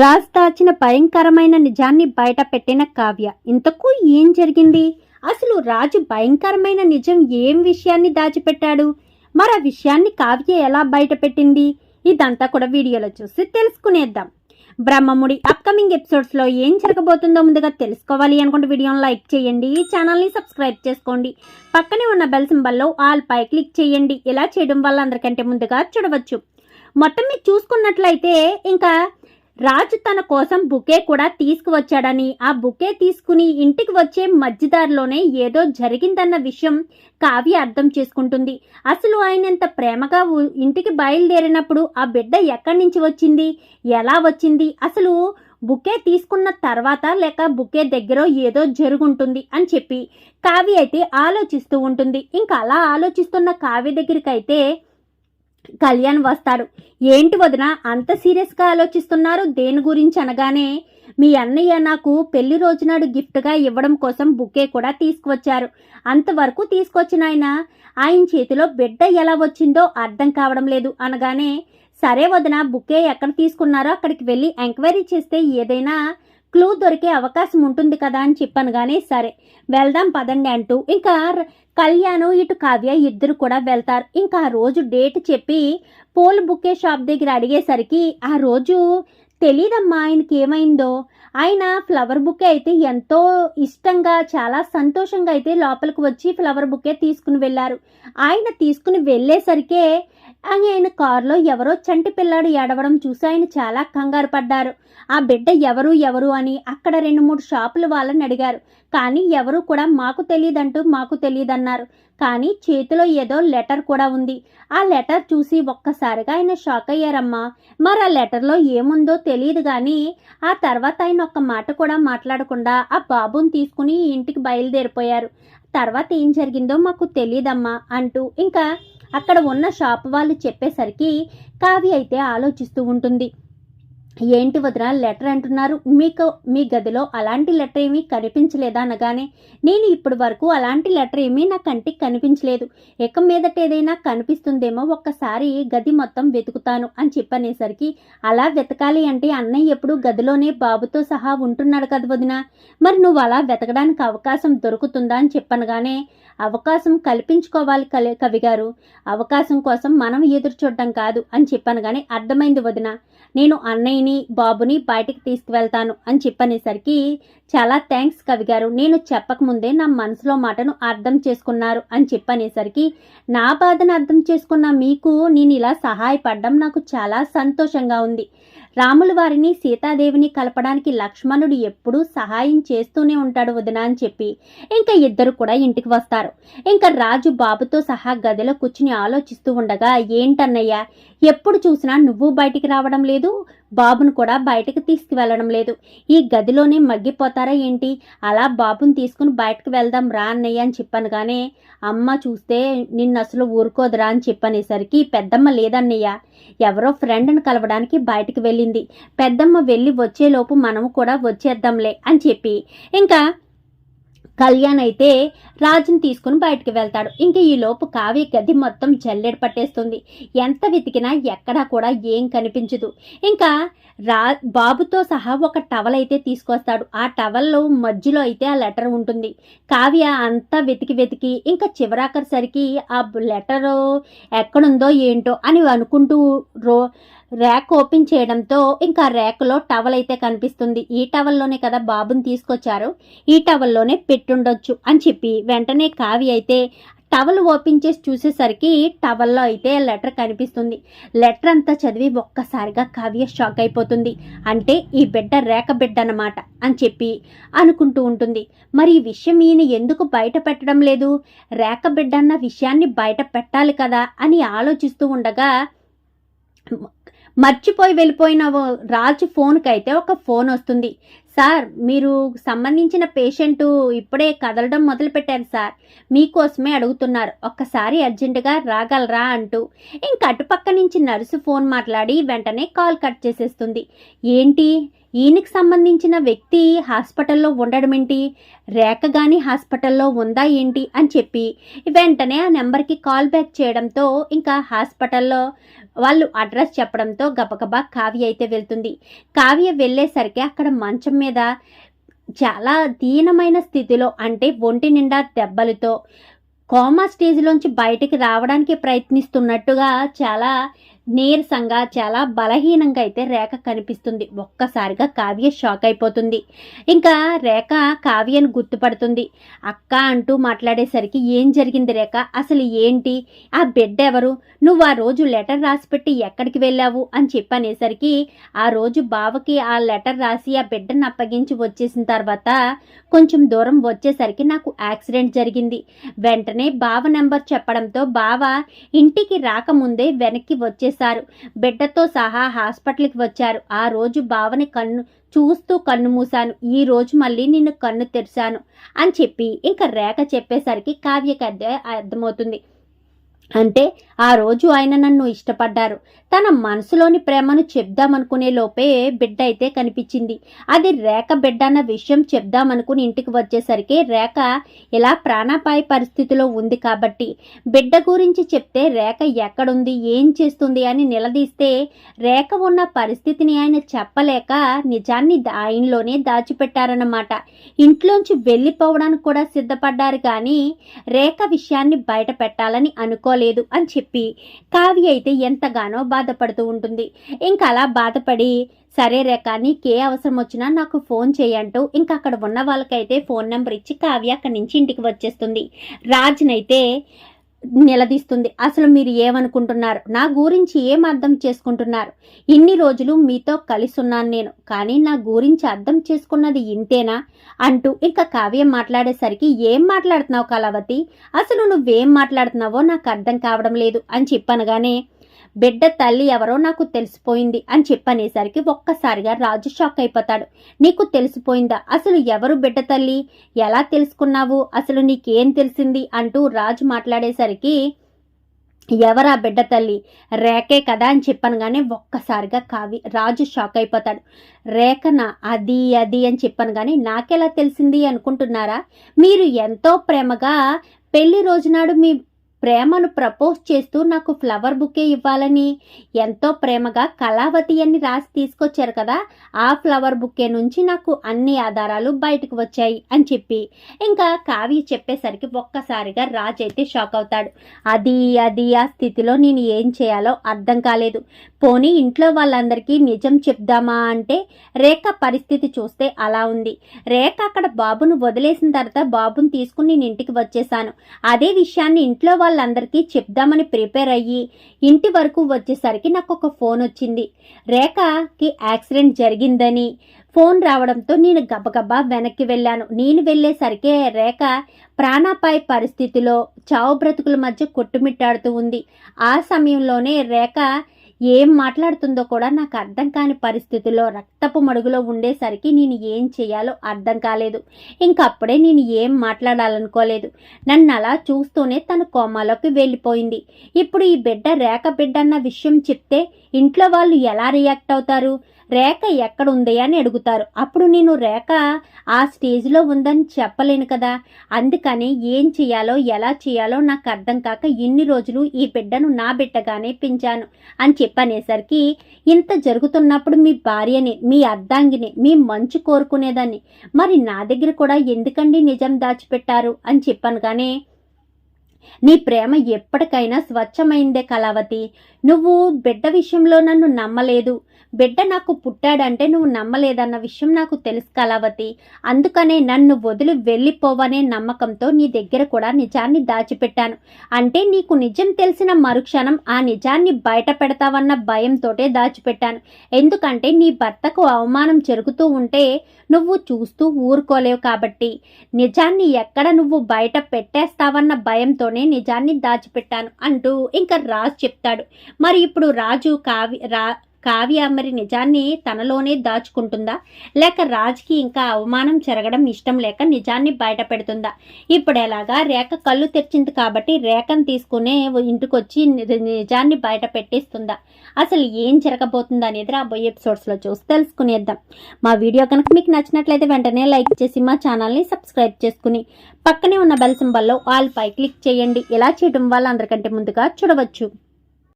రాజ్ దాచిన భయంకరమైన నిజాన్ని బయట పెట్టిన కావ్య. ఇంతకు ఏం జరిగింది? అసలు రాజు భయంకరమైన నిజం ఏం విషయాన్ని దాచిపెట్టాడు? మరి ఆ విషయాన్ని కావ్య ఎలా బయట పెట్టింది? ఇదంతా కూడా వీడియోలో చూసి తెలుసుకునేద్దాం. బ్రహ్మముడి అప్కమింగ్ ఎపిసోడ్స్లో ఏం జరగబోతుందో ముందుగా తెలుసుకోవాలి అనుకుంటే వీడియోని లైక్ చేయండి ఈ ఛానల్ని సబ్స్క్రైబ్ చేసుకోండి. పక్కనే ఉన్న బెల్ సింబల్లో ఆల్ పై క్లిక్ చేయండి. ఇలా చేయడం వల్ల అందరికంటే ముందుగా చూడవచ్చు. మొత్తం మీరు చూసుకున్నట్లయితే ఇంకా రాజు తన కోసం బుకే కూడా తీసుకువచ్చాడని ఆ బుకే తీసుకుని ఇంటికి వచ్చే మధ్యదారిలోనే ఏదో జరిగిందన్న విషయం కావ్య అర్థం చేసుకుంటుంది. అసలు ఆయన ఎంత ప్రేమగా ఇంటికి బయలుదేరినప్పుడు ఆ బిడ్డ ఎక్కడి నుంచి వచ్చింది ఎలా వచ్చింది అసలు బుకే తీసుకున్న తర్వాత లేక బుకే దగ్గర ఏదో జరుగుంటుంది అని చెప్పి కావ్య అయితే ఆలోచిస్తూ ఉంటుంది. ఇంకా అలా ఆలోచిస్తున్న కావ్య దగ్గరికి అయితే కళ్యాణ్ వస్తాడు. ఏంటి వదిన అంత సీరియస్గా ఆలోచిస్తున్నారు? దేని గురించి అనగానే మీ అన్నయ్య నాకు పెళ్ళి రోజునాడు గిఫ్ట్గా ఇవ్వడం కోసం బుకే కూడా తీసుకువచ్చారు. అంతవరకు తీసుకొచ్చిన ఆయన ఆయన చేతిలో బిడ్డ ఎలా వచ్చిందో అర్థం కావడం లేదు. అనగానే సరే వదిన బుకే ఎక్కడ తీసుకున్నారో అక్కడికి వెళ్ళి ఎంక్వైరీ చేస్తే ఏదైనా క్లూ దొరికే అవకాశం ఉంటుంది కదా అని చెప్పాను కానీ సరే. వెళ్దాం పదండి అంటూ ఇంకా కళ్యాణ్ ఇటు కావ్య ఇద్దరు కూడా వెళ్తారు. ఇంకా ఆ రోజు డేట్ చెప్పి పూల బుకే షాప్ దగ్గర అడిగేసరికి ఆ రోజు తెలీదమ్మా ఆయనకి ఏమైందో. ఆయన ఫ్లవర్ బుకే అయితే ఎంతో ఇష్టంగా చాలా సంతోషంగా అయితే లోపలికి వచ్చి ఫ్లవర్ బుకే తీసుకుని వెళ్ళారు. ఆయన తీసుకుని వెళ్ళేసరికే ఆయన కారులో ఎవరో చంటి పిల్లాడు ఏడవడం చూసి ఆయన చాలా కంగారు పడ్డారు. ఆ బిడ్డ ఎవరు ఎవరు అని అక్కడ రెండు మూడు షాపుల వాళ్ళని అడిగారు. కానీ ఎవరు కూడా మాకు తెలియదంటూ మాకు తెలియదన్నారు. కానీ చేతిలో ఏదో లెటర్ కూడా ఉంది. ఆ లెటర్ చూసి ఒక్కసారిగా ఆయన షాక్ అయ్యారమ్మా. మరి ఆ లెటర్లో ఏముందో తెలియదు కానీ ఆ తర్వాత ఆయన ఒక్క మాట కూడా మాట్లాడకుండా ఆ బాబుని తీసుకుని ఇంటికి బయలుదేరిపోయారు. తర్వాత ఏం జరిగిందో మాకు తెలియదమ్మా అంటూ ఇంకా అక్కడ ఉన్న షాప్ వాళ్ళు చెప్పేసరికి కావ్య అయితే ఆలోచిస్తూ ఉంటుంది. ఏంటి వదిన లెటర్ అంటున్నారు. మీకు మీ గదిలో అలాంటి లెటర్ ఏమీ కనిపించలేదా అనగానే నేను ఇప్పటి వరకు అలాంటి లెటర్ ఏమీ నా కంటికి కనిపించలేదు. ఇక మీదట ఏదైనా కనిపిస్తుందేమో ఒక్కసారి గది మొత్తం వెతుకుతాను అని చెప్పనేసరికి అలా వెతకాలి అంటే అన్నయ్య ఎప్పుడు గదిలోనే బాబుతో సహా ఉంటున్నాడు కదా వదిన. మరి నువ్వు అలా వెతకడానికి అవకాశం దొరుకుతుందా అని చెప్పనగానే అవకాశం కల్పించుకోవాలి కలి కవి గారు. అవకాశం కోసం మనం ఎదురు చూడడం కాదు అని చెప్పాను కానీ అర్థమైంది వదిన. నేను అన్నయ్య అన్నయ్యని బాబుని బయటికి తీసుకువెళ్తాను అని చెప్పనేసరికి చాలా థ్యాంక్స్ కవి గారు. నేను చెప్పకముందే నా మనసులో మాటను అర్థం చేసుకున్నారు అని చెప్పనేసరికి నా బాధను అర్థం చేసుకున్న మీకు నేను ఇలా సహాయపడడం నాకు చాలా సంతోషంగా ఉంది. రాముల వారిని సీతాదేవిని కలపడానికి లక్ష్మణుడు ఎప్పుడూ సహాయం చేస్తూనే ఉంటాడు వదిన అని చెప్పి ఇంకా ఇద్దరు కూడా ఇంటికి వస్తారు. ఇంకా రాజు బాబుతో సహా గదిలో కూర్చుని ఆలోచిస్తూ ఉండగా ఏంటన్నయ్య ఎప్పుడు చూసినా నువ్వు బయటికి రావడం లేదు బాబును కూడా బయటకు తీసుకువెళ్ళడం లేదు. ఈ గదిలోనే మగ్గిపోతారా ఏంటి? అలా బాబుని తీసుకుని బయటకు వెళ్దాం రా అన్నయ్య అని చెప్పాను కానీ అమ్మ చూస్తే నిన్ను అసలు ఊరుకోదురా అని చెప్పనేసరికి పెద్దమ్మ లేదన్నయ్య. ఎవరో ఫ్రెండ్ని కలవడానికి బయటకు వెళ్ళింది. పెద్దమ్మ వెళ్ళి వచ్చేలోపు మనము కూడా వచ్చేద్దాంలే అని చెప్పి. ఇంకా కళ్యాణ్ అయితే రాజుని తీసుకుని బయటకు వెళ్తాడు. ఇంకా ఈ లోపు కావ్య గది మొత్తం జల్లెడ పట్టేస్తుంది. ఎంత వెతికినా ఎక్కడా కూడా ఏం కనిపించదు. ఇంకా రా బాబుతో సహా ఒక టవల్ అయితే తీసుకొస్తాడు. ఆ టవల్లో మధ్యలో అయితే ఆ లెటర్ ఉంటుంది. కావ్య అంతా వెతికి వెతికి ఇంకా చివరాకరిసరికి ఆ లెటర్ ఎక్కడుందో ఏంటో అని అనుకుంటూ రో ర్యాక్ ఓపెన్ చేయడంతో ఇంకా ర్యాక్లో టవల్ అయితే కనిపిస్తుంది. ఈ టవల్లోనే కదా బాబుని తీసుకొచ్చారు. ఈ టవల్లోనే పెట్టుండొచ్చు అని చెప్పి వెంటనే కావ్య అయితే టవల్ ఓపెన్ చేసి చూసేసరికి టవల్లో అయితే లెటర్ కనిపిస్తుంది. లెటర్ అంతా చదివి ఒక్కసారిగా కావ్య షాక్ అయిపోతుంది. అంటే ఈ బిడ్డ రేఖ బిడ్డ అన్నమాట అని చెప్పి అనుకుంటూ ఉంటుంది. మరి ఈ విషయం ఈయన ఎందుకు బయట పెట్టడం లేదు? రేఖ బిడ్డ అన్న విషయాన్ని బయట పెట్టాలి కదా అని ఆలోచిస్తూ ఉండగా మర్చిపోయి వెళ్ళిపోయిన ఓ రాజు ఫోన్కి అయితే ఒక ఫోన్ వస్తుంది. సార్ మీరు సంబంధించిన పేషెంటు ఇప్పుడే కదలడం మొదలుపెట్టారు సార్. మీకోసమే అడుగుతున్నారు. ఒక్కసారి అర్జెంటుగా రాగలరా అంటూ. ఇంక అటుపక్క నుంచి నర్సు ఫోన్ మాట్లాడి వెంటనే కాల్ కట్ చేసేస్తుంది. ఏంటి? ఈయనకి సంబంధించిన వ్యక్తి హాస్పిటల్లో ఉండడం ఏంటి? రేఖ కానీ హాస్పిటల్లో ఉందా ఏంటి? అని చెప్పి వెంటనే ఆ నెంబర్కి కాల్ బ్యాక్ చేయడంతో ఇంకా హాస్పిటల్లో వాళ్ళు అడ్రస్ చెప్పడంతో గబగబా కావ్య అయితే వెళ్తుంది. కావ్య వెళ్ళేసరికి అక్కడ మంచం మీద చాలా దీనమైన స్థితిలో అంటే ఒంటి నిండా దెబ్బలతో కోమా స్టేజ్లోంచి బయటికి రావడానికి ప్రయత్నిస్తున్నట్టుగా చాలా నీరసంగా చాలా బలహీనంగా అయితే రేఖ కనిపిస్తుంది. ఒక్కసారిగా కావ్య షాక్ అయిపోతుంది. ఇంకా రేఖ కావ్యను గుర్తుపడుతుంది. అక్క అంటూ మాట్లాడేసరికి ఏం జరిగింది రేఖ? అసలు ఏంటి? ఆ బిడ్డ ఎవరు నువ్వు ఆ రోజు లెటర్ రాసి పెట్టి ఎక్కడికి వెళ్ళావు? అని చెప్పనేసరికి ఆ రోజు బావకి ఆ లెటర్ రాసి ఆ బిడ్డను అప్పగించి వచ్చేసిన తర్వాత కొంచెం దూరం వచ్చేసరికి నాకు యాక్సిడెంట్ జరిగింది. వెంటనే బావ నెంబర్ చెప్పడంతో బావ ఇంటికి రాకముందే వెనక్కి చేశారు. బిడ్డతో సహా హాస్పిటల్కి వచ్చారు. ఆ రోజు బావని కన్ను చూస్తూ కన్ను మూశాను. ఈ రోజు మళ్ళీ నిన్ను కన్ను తెరిచాను అని చెప్పి ఇంకా రేఖ చెప్పేసరికి కావ్యకి అర్థమవుతుంది. అంటే ఆ రోజు ఆయన నన్ను ఇష్టపడ్డారు. తన మనసులోని ప్రేమను చెప్దామనుకునే లోపే బిడ్డ అయితే కనిపించింది. అది రేఖ బిడ్డ అన్న విషయం చెప్దామనుకుని ఇంటికి వచ్చేసరికి రేఖ ఇలా ప్రాణాపాయ పరిస్థితిలో ఉంది కాబట్టి బిడ్డ గురించి చెప్తే రేఖ ఎక్కడుంది ఏం చేస్తుంది అని నిలదీస్తే రేఖ ఉన్న పరిస్థితిని ఆయన చెప్పలేక నిజాన్ని ఆయనలోనే దాచిపెట్టారన్నమాట. ఇంట్లోంచి వెళ్ళిపోవడానికి కూడా సిద్ధపడ్డారు కానీ రేఖ విషయాన్ని బయట పెట్టాలని అనుకోలేదు అని చెప్పి కావ్య అయితే ఎంతగానో బాధపడుతూ ఉంటుంది. ఇంకా అలా బాధపడి సరే రేఖ నీకే అవసరం వచ్చినా నాకు ఫోన్ చేయంటూ ఇంకా అక్కడ ఉన్న వాళ్ళకైతే ఫోన్ నెంబర్ ఇచ్చి కావ్య అక్కడి నుంచి ఇంటికి వచ్చేస్తుంది. రాజునైతే నిలదీస్తుంది. అసలు మీరు ఏమనుకుంటున్నారు? నా గురించి ఏం అర్థం చేసుకుంటున్నారు? ఇన్ని రోజులు మీతో కలిసి ఉన్నాను నేను కానీ నా గురించి అర్థం చేసుకున్నది ఇంతేనా? అంటూ ఇంకా కావ్యం మాట్లాడేసరికి ఏం మాట్లాడుతున్నావు కళావతి? అసలు నువ్వేం మాట్లాడుతున్నావో నాకు అర్థం కావడం లేదు అని చెప్పనగానే బిడ్డ తల్లి ఎవరో నాకు తెలిసిపోయింది అని చెప్పనేసరికి ఒక్కసారిగా రాజు షాక్ అయిపోతాడు. నీకు తెలిసిపోయిందా? అసలు ఎవరు బిడ్డ తల్లి? ఎలా తెలుసుకున్నావు? అసలు నీకేం తెలిసింది? అంటూ రాజు మాట్లాడేసరికి ఎవరా బిడ్డ తల్లి? రేఖే కదా అని చెప్పాను కానీ ఒక్కసారిగా కావి రాజు షాక్ అయిపోతాడు. రేఖన అది అది అని చెప్పాను కానీ నాకెలా తెలిసింది అనుకుంటున్నారా? మీరు ఎంతో ప్రేమగా పెళ్ళి రోజునాడు మీ ప్రేమను ప్రపోజ్ చేస్తూ నాకు ఫ్లవర్ బుకే ఇవ్వాలని ఎంతో ప్రేమగా కళావతి అని రాసి తీసుకొచ్చారు కదా ఆ ఫ్లవర్ బుకే నుంచి నాకు అన్ని ఆధారాలు బయటకు వచ్చాయి అని చెప్పి. ఇంకా కావ్య చెప్పేసరికి ఒక్కసారిగా రాజ్ అయితే షాక్ అవుతాడు. అది అది ఆ స్థితిలో నేను ఏం చేయాలో అర్థం కాలేదు. పోనీ ఇంట్లో వాళ్ళందరికీ నిజం చెప్దామా అంటే రేఖ పరిస్థితి చూస్తే అలా ఉంది. రేఖ అక్కడ బాబును వదిలేసిన తర్వాత బాబుని తీసుకుని నేను ఇంటికి వచ్చేసాను. అదే విషయాన్ని ఇంట్లో వాళ్ళందరికీ చెప్దామని ప్రిపేర్ అయ్యి ఇంటి వరకు వచ్చేసరికి నాకు ఒక ఫోన్ వచ్చింది. రేఖకి యాక్సిడెంట్ జరిగిందని ఫోన్ రావడంతో నేను గబగబా వెనక్కి వెళ్ళాను. నేను వెళ్ళేసరికి రేఖ ప్రాణాపాయ పరిస్థితిలో చావు బ్రతుకుల మధ్య కొట్టుమిట్టాడుతూ ఉంది. ఆ సమయంలోనే రేఖ ఏం మాట్లాడుతుందో కూడా నాకు అర్థం కాని పరిస్థితుల్లో రక్తపు మడుగులో ఉండేసరికి నేను ఏం చేయాలో అర్థం కాలేదు. ఇంకప్పుడే నేను ఏం మాట్లాడాలనుకోలేదు. నన్ను అలా చూస్తూనే తన కోమాలోకి వెళ్ళిపోయింది. ఇప్పుడు ఈ బిడ్డ రేఖ బిడ్డ అన్న విషయం చెప్తే ఇంట్లో వాళ్ళు ఎలా రియాక్ట్ అవుతారు? రేఖ ఎక్కడ ఉంది అని అడుగుతారు. అప్పుడు నేను రేఖ ఆ స్టేజ్లో ఉందని చెప్పలేను కదా. అందుకని ఏం చేయాలో ఎలా చేయాలో నాకు అర్థం కాక ఇన్ని రోజులు ఈ బిడ్డను నా బిడ్డగానే పెంచాను అని అనేసరికి ఇంత జరుగుతున్నప్పుడు మీ భార్యని మీ అర్ధాంగిని మీ మంచి కోరుకునేదాన్ని. మరి నా దగ్గర కూడా ఎందుకండి నిజం దాచిపెట్టారు అని చెప్పాను కానీ నీ ప్రేమ ఎప్పటికైనా స్వచ్ఛమైందే కళావతి. నువ్వు బిడ్డ విషయంలో నన్ను నమ్మలేదు. బిడ్డ నాకు పుట్టాడంటే నువ్వు నమ్మలేదన్న విషయం నాకు తెలుసు కళావతి. అందుకనే నన్ను వదిలి వెళ్ళిపోవనే నమ్మకంతో నీ దగ్గర కూడా నిజాన్ని దాచిపెట్టాను. అంటే నీకు నిజం తెలిసిన మరుక్షణం ఆ నిజాన్ని బయట పెడతావన్న భయంతోటే దాచిపెట్టాను. ఎందుకంటే నీ భర్తకు అవమానం జరుగుతూ ఉంటే నువ్వు చూస్తూ ఊరుకోలేవు కాబట్టి. నిజాన్ని ఎక్కడ నువ్వు బయట పెట్టేస్తావన్న భయంతో భయంతోనే నిజాన్ని దాచిపెట్టాను అంటూ ఇంకా రాజు చెప్తాడు. మరి ఇప్పుడు రాజు కావి రా కావ్య మరి నిజాన్ని తనలోనే దాచుకుంటుందా? లేక రాజ్కి ఇంకా అవమానం జరగడం ఇష్టం లేక నిజాన్ని బయట పెడుతుందా? ఇప్పుడు ఎలాగా? రేఖ కళ్ళు తెరిచింది కాబట్టి రేఖను తీసుకునే ఇంటికొచ్చి నిజాన్ని బయట పెట్టేస్తుందా? అసలు ఏం జరగబోతుందా అనేది రాబోయే ఎపిసోడ్స్లో చూసి తెలుసుకునేద్దాం. మా వీడియో కనుక మీకు నచ్చినట్లయితే వెంటనే లైక్ చేసి మా ఛానల్ని సబ్స్క్రైబ్ చేసుకుని పక్కనే ఉన్న బెల్ సింబల్లో ఆల్ పై క్లిక్ చేయండి. ఇలా చేయడం వల్ల అందరికంటే ముందుగా చూడవచ్చు.